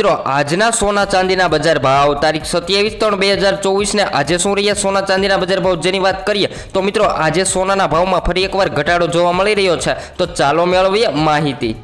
મિત્રો, આજના સોના ચાંદીના બજાર ભાવ તારીખ સત્યાવીસ ત્રણ બે હજાર ચોવીસને આજે શું રહ્યા? સોના ચાંદીના બજાર ભાવ જેની વાત કરીએ, તો મિત્રો, આજે સોનાના ભાવમાં ફરી એકવાર ઘટાડો જોવા મળી રહ્યો છે. તો ચાલો મેળવીએ માહિતી.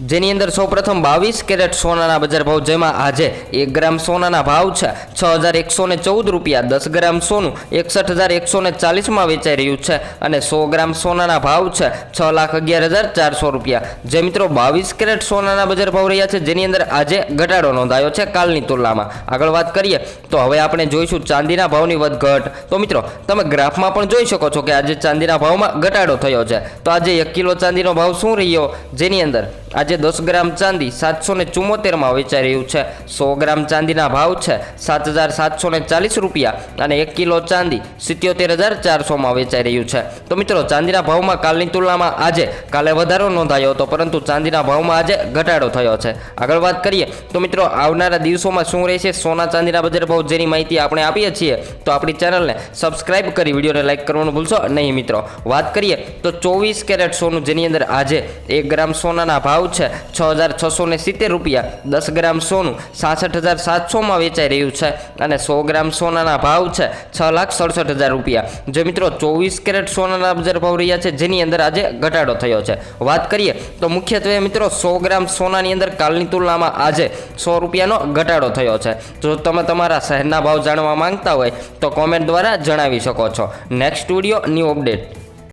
જેની અંદર સૌપ્રથમ બાવીસ કેરેટ સોનાના બજાર ભાવ જેમાં આજે એક ગ્રામ સોનાના ભાવ છે. છ હજાર એકસો ને ચૌદ રૂપિયા દસ ગ્રામ સોનું એકસઠ હજાર એકસો ને ચાલીસમાં વેચાઈ રહ્યું છે અને સો ગ્રામ સોનાના ભાવ છે છ લાખ અગિયાર હજાર ચારસો રૂપિયા. જે મિત્રો બાવીસ કેરેટ સોનાના બજાર ભાવ રહ્યા છે, જેની અંદર આજે ઘટાડો નોંધાયો છે કાલની તુલનામાં. આગળ વાત કરીએ, તો હવે આપણે જોઈશું ચાંદીના ભાવની વધઘટ. તો મિત્રો, તમે ગ્રાફમાં પણ જોઈ શકો છો કે આજે ચાંદીના ભાવમાં ઘટાડો થયો છે. તો આજે એક કિલો ચાંદીનો ભાવ શું રહ્યો? જેની અંદર આજે દસ ગ્રામ ચાંદી સાતસો ને ચુમ્મોતેરમાં વેચાઈ રહ્યું છે. સો ગ્રામ ચાંદીના ભાવ છે સાત હજાર સાતસો ને ચાલીસ રૂપિયા અને એક કિલો ચાંદી સિત્યોતેર હજાર ચારસોમાં વેચાઈ રહ્યું છે. તો મિત્રો, ચાંદીના ભાવમાં કાલની તુલનામાં આજે કાલે વધારો નોંધાયો હતો, પરંતુ ચાંદીના ભાવમાં આજે ઘટાડો થયો છે. આગળ વાત કરીએ, તો મિત્રો, આવનારા દિવસોમાં શું રહેશે? સોના ચાંદીના બજાર ભાવ જેની માહિતી આપણે આપીએ છીએ, તો આપણી ચેનલને સબસ્ક્રાઇબ કરી વિડીયોને લાઇક કરવાનું ભૂલશો નહીં મિત્રો. વાત કરીએ, તો ચોવીસ કેરેટ સોનું, જેની અંદર આજે એક ગ્રામ સોનાના ભાવ છે. છ હજાર છસો સિત્તેર રૂપિયા. દસ ગ્રામ સોનું સાસઠ હજાર સાતસોમાં વેચાઈ રહ્યું છે અને સો ગ્રામ સોનાના ભાવ છે છ લાખ સડસઠ હજાર રૂપિયા. જે મિત્રો ચોવીસ કેરેટ સોનાના બજાર ભાવ રહ્યા છે, જેની અંદર આજે ઘટાડો થયો છે. વાત કરીએ તો મુખ્યત્વે મિત્રો સો ગ્રામ સોનાની અંદર કાલની તુલનામાં આજે સો રૂપિયાનો ઘટાડો થયો છે. જો તમે તમારા શહેરના ભાવ જાણવા માંગતા હોય તો કોમેન્ટ દ્વારા જણાવી શકો છો. Next video new update